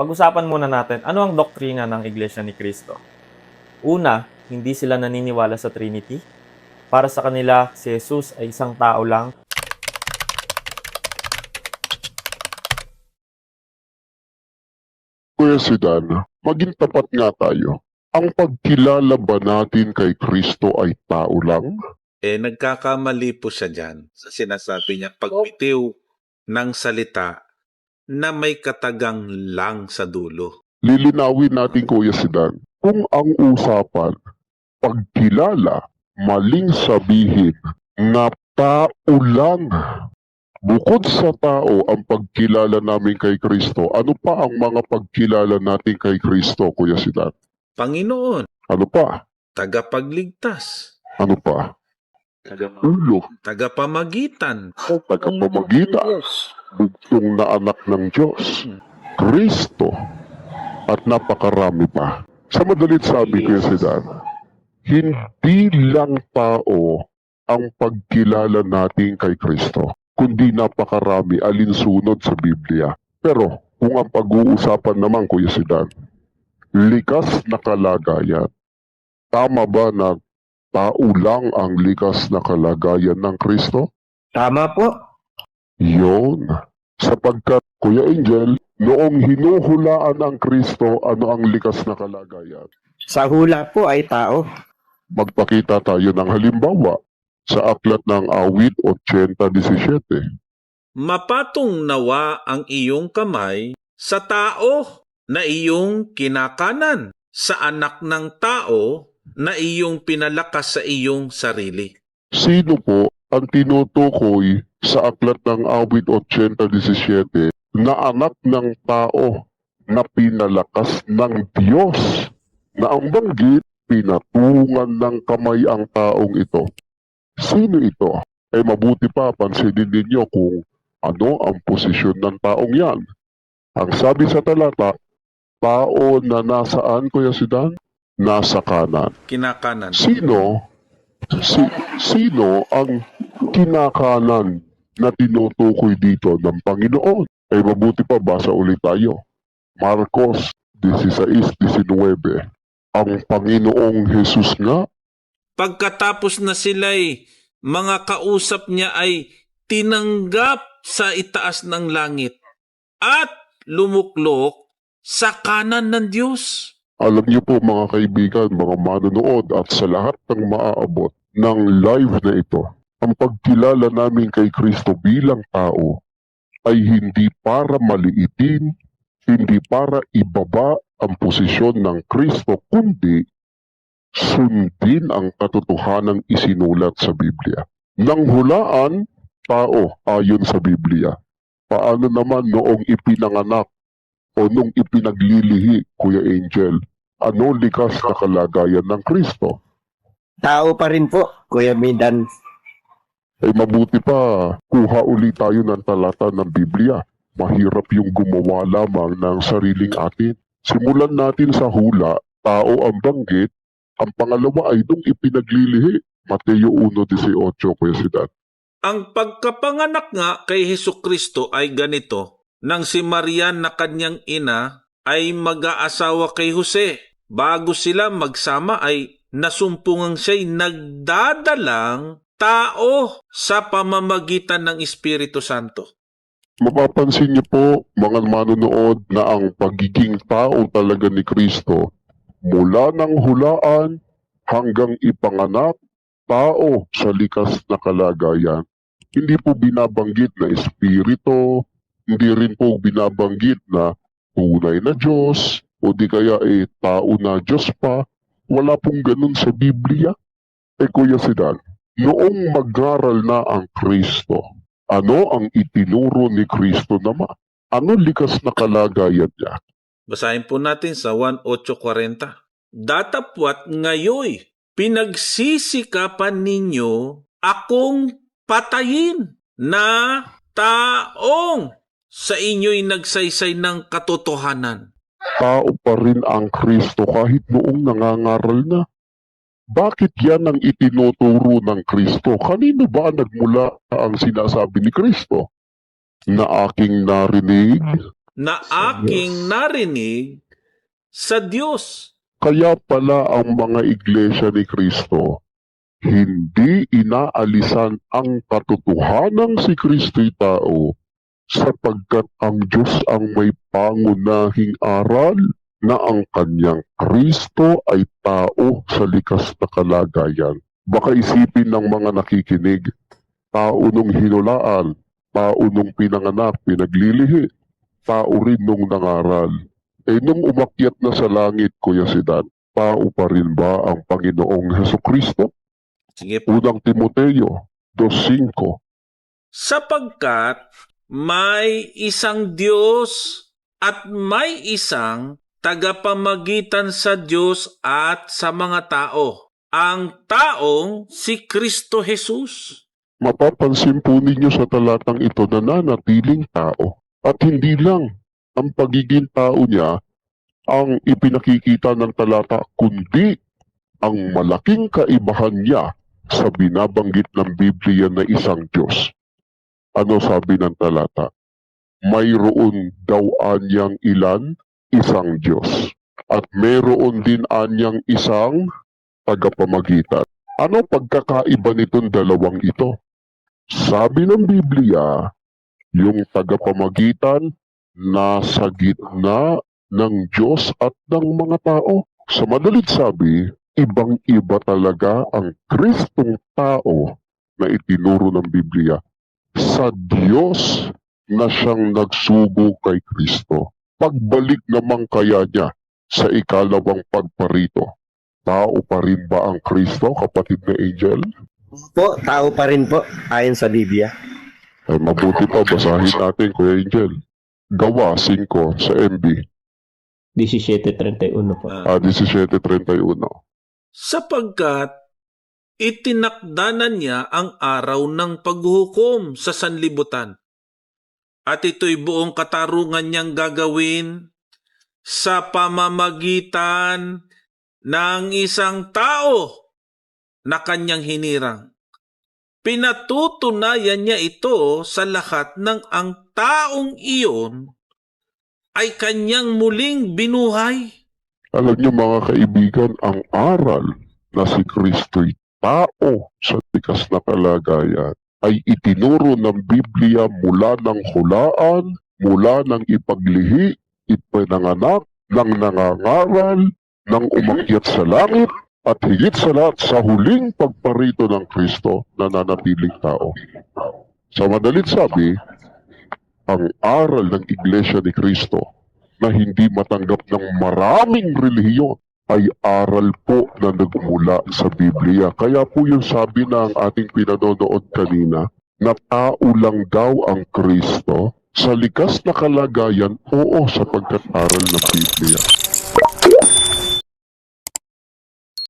pag-usapan muna natin ano ang doktrina ng Iglesia ni Cristo. Una, hindi sila naniniwala sa Trinity. Para sa kanila, si Jesus ay isang tao lang. Kuya Sidan, maging tapat nga tayo. Ang pagkilala ba natin kay Kristo ay tao lang? Eh, nagkakamali po siya dyan sa sinasabi niya, pagbitiw ng salita na may katagang lang sa dulo. Lilinawin natin Kuya Sidan, kung ang usapan, pagkilala, maling sabihin na tao lang. Bukod sa tao ang pagkilala namin kay Kristo, ano pa ang mga pagkilala natin kay Kristo, Kuya Sidan? Panginoon, Ano pa? tagapagligtas, Ano pa? Ulo, tagapamagitan, tagapamagitan, bugtong na anak ng Diyos, Kristo, at napakarami pa. Sa madalit sabi ko si Dan, hindi lang tao ang pagkilala natin kay Kristo, kundi napakarami alinsunod sa Biblia. Pero kung ang pag-uusapan naman, Kuya Sidan, likas na kalagayan, tama ba na tao lang ang likas na kalagayan ng Kristo? Tama po. Yon. Sapagkat, Kuya Angel, noong hinuhulaan ang Kristo, ano ang likas na kalagayan? Sa hula po ay tao. Magpakita tayo ng halimbawa sa aklat ng awit 80.17. mapatong nawa ang iyong kamay sa tao na iyong kinakanan, sa anak ng tao na iyong pinalakas sa iyong sarili. Sino po ang tinutukoy sa aklat ng awit 80.17 na anak ng tao na pinalakas ng Diyos na ang banggit pinatungan ng kamay ang taong ito. Sino ito? Eh mabuti pa pansinin ninyo kung ano ang posisyon ng taong yan. Ang sabi sa talata, tao na nasaan, Kuya Sidan? Nasa kanan. Kinakanan. Sino si, sino ang kinakanan na tinutukoy dito ng Panginoon? Ay mabuti pa basa ulit tayo. Marcos 16:19. Ang Panginoong Jesus nga Pagkatapos na sila'y mga kausap niya ay tinanggap sa itaas ng langit at lumuklok sa kanan ng Diyos. Alam niyo po mga kaibigan, mga manonood at sa lahat ng maaabot ng live na ito, ang pagkilala namin kay Kristo bilang tao ay hindi para maliitin, hindi para ibaba ang posisyon ng Kristo, kundi sundin ang katotohanang isinulat sa Biblia. Nang hulaan, tao ayon sa Biblia. Paano naman noong ipinanganak o nung ipinaglilihi, Kuya Angel, ano likas na kalagayan ng Kristo? Tao pa rin po, Kuya Midan. Ay mabuti pa, kuha uli tayo ng talata ng Biblia. Mahirap yung gumawa lamang ng sariling atin. Simulan natin sa hula, tao ang banggit. Ang pangalawa ay nung ipinaglilihi. Mateo 1.18, Kuya. Ang pagkapanganak nga kay Heso Kristo ay ganito, nang si Maria na kanyang ina ay mag-aasawa kay Jose. Bago sila magsama ay nasumpungang siya'y nagdadalang tao sa pamamagitan ng Espiritu Santo. Mapapansin niyo po, mga manonood, na ang pagiging tao talaga ni Kristo, mula ng hulaan hanggang ipanganak, tao sa likas na kalagayan. Hindi po binabanggit na espiritu, hindi rin po binabanggit na tunay na Diyos, o di kaya eh tao na Diyos pa. Wala pong ganun sa Biblia. Eh Kuya Sidan, noong mag-aral na ang Kristo, ano ang itinuro ni Kristo naman? Ano likas na kalagayan niya? Basahin po natin sa 1.8.40. Datapwat ngayoy, pinagsisikapan ninyo akong patayin na taong sa inyo'y nagsaysay ng katotohanan. Tao pa rin ang Kristo kahit noong nangangaral na. Bakit yan ang itinuturo ng Kristo? Kanino ba nagmula ang sinasabi ni Kristo? Na aking narinig, na Sa aking narinig sa Diyos. Kaya pala ang mga iglesia ni Kristo, hindi inaalisan ang katotohanan si Kristo'y tao sapagkat ang Diyos ang may pangunahing aral na ang kanyang Kristo ay tao sa likas na kalagayan. Baka isipin ng mga nakikinig, tao nung hinulaan, tao nung pinanganak, pinaglilihi, tao rin nung nangaral. Eh nung umakyat na sa langit, Kuya Sidan, tao pa rin ba ang Panginoong Heso Kristo? Sige po. Unang Timoteo 2.5 Sapagkat may isang Diyos at may isang tagapamagitan sa Diyos at sa mga tao. Ang taong si Kristo Jesus. Mapapansin po ninyo sa talatang ito na nanatiling tao. At hindi lang ang pagiging tao niya ang ipinakikita ng talata, kundi ang malaking kaibahan niya sa binabanggit ng Biblia na isang Diyos. Ano sabi ng talata? Mayroon daw anyang ilan, isang Diyos. At mayroon din anyang isang tagapamagitan. Ano pagkakaiba nitong dalawang ito? Sabi ng Biblia, yung tagapamagitan nasa gitna ng Diyos at ng mga tao. Sa madalit sabi, ibang-iba talaga ang Kristong tao na itinuro ng Biblia sa Diyos na siyang nagsugo kay Kristo. Pagbalik naman kaya niya sa ikalawang pagparito, tao pa rin ba ang Kristo, kapatid na Angel? Po, tao pa rin po, ayon sa Biblia. Ay mabuti pa, basahin natin, Kuya Angel. Gawa 5 sa MB, 17.31 po. Ah, ah, 17.31. sapagkat itinakda na niya ang araw ng paghuhukom sa sanlibutan. At ito'y buong katarungan niyang gagawin sa pamamagitan ng isang tao na kanyang hinirang. Pinatutunayan niya ito sa lahat ng ang taong iyon ay kanyang muling binuhay. Alam niyo mga kaibigan, ang aral na si Kristo'y tao sa tikas na kalagayan ay itinuro ng Biblia mula ng hulaan, mula ng ipaglihi, ipinanganak, ng nangangaral, ng umakyat sa langit, at higit sa lahat sa huling pagparito ng Kristo na nanatiling tao. Sa madalit sabi, ang aral ng Iglesia ni Kristo na hindi matanggap ng maraming relihiyon ay aral po na nagmula sa Biblia. Kaya po yung sabi ng ating pinanonood kanina, na tao lang daw ang Kristo sa likas na kalagayan, oo sapagkat aral ng Biblia.